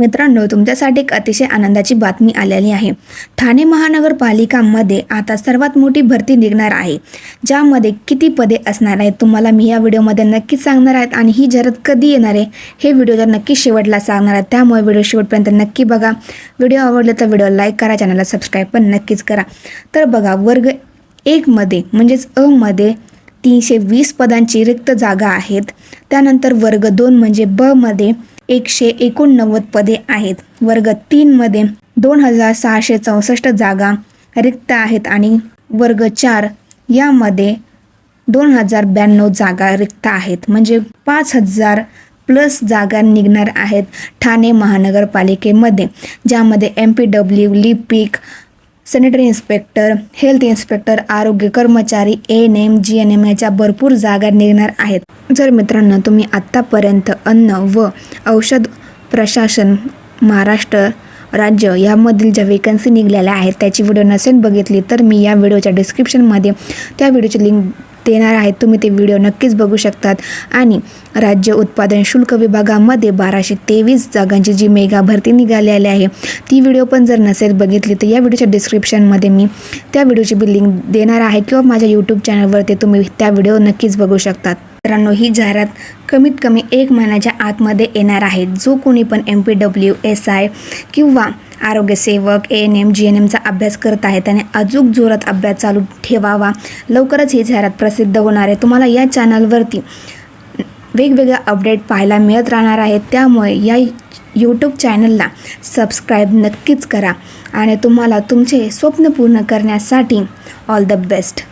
मित्रांनो तुमच्यासाठी एक अतिशय आनंदाची बातमी आलेली आहे. ठाणे महानगरपालिकामध्ये आता सर्वात मोठी भरती निघणार आहे. ज्यामध्ये किती पदे असणार आहेत तुम्हाला मी या व्हिडिओमध्ये नक्कीच सांगणार आहेत आणि ही जाहिरात कधी येणार आहे हे व्हिडिओ तर नक्की शेवटला सांगणार आहेत त्यामुळे व्हिडिओ शेवटपर्यंत नक्की बघा. व्हिडिओ आवडलं तर व्हिडिओ लाईक करा चॅनलला सबस्क्राईब पण नक्कीच करा. तर बघा वर्ग एकमध्ये म्हणजेच अमध्ये तीनशे वीस पदांची रिक्त जागा आहेत. त्यानंतर वर्ग दोन म्हणजे ब मध्ये एकशे एकोणनव्वद पदे आहेत. वर्ग तीनमध्ये दोन हजार सहाशे चौसष्ट जागा रिक्त आहेत आणि वर्ग चार यामध्ये दोन हजार ब्याण्णव जागा रिक्त आहेत. म्हणजे पाच हजार प्लस जागा निघणार आहेत ठाणे महानगरपालिकेमध्ये ज्यामध्ये एम पी डब्ल्यू लिपिक सॅनिटरी इन्स्पेक्टर हेल्थ इन्स्पेक्टर आरोग्य कर्मचारी N M G N M याच्या भरपूर जागा निघणार आहेत. जर मित्रांनो तुम्ही आत्तापर्यंत अन्न व औषध प्रशासन महाराष्ट्र राज्य यामधील ज्या वेकन्सी निघालेल्या आहेत त्याची व्हिडिओ नसेल बघितली तर मी या व्हिडिओच्या डिस्क्रिप्शनमध्ये त्या व्हिडिओची लिंक देणार आहेत तुम्ही ते व्हिडिओ नक्कीच बघू शकतात. आणि राज्य उत्पादन शुल्क विभागामध्ये बाराशे तेवीस जागांची जी मेगा भरती निघालेली आहे ती व्हिडिओ पण जर नसेल बघितली तर या व्हिडिओच्या डिस्क्रिप्शनमध्ये मी त्या व्हिडिओची बी लिंक देणार आहे किंवा माझ्या यूट्यूब चॅनलवरती तुम्ही त्या व्हिडिओ नक्कीच बघू शकतात. मित्रांनो ही जाहिरात कमीत कमी एक महिन्याच्या आतमध्ये येणार आहे. जो कोणी पण M P W S I किंवा आरोग्यसेवक A N M G N एमचा अभ्यास करत आहे त्याने अजूक जोरात अभ्यास चालू ठेवावा. लवकरच ही जाहिरात प्रसिद्ध होणार आहे. तुम्हाला या चॅनलवरती वेगवेगळ्या अपडेट पाहायला मिळत राहणार आहेत त्यामुळे या यूट्यूब चॅनलला सबस्क्राईब नक्कीच करा आणि तुम्हाला तुमचे स्वप्न पूर्ण करण्यासाठी ऑल द बेस्ट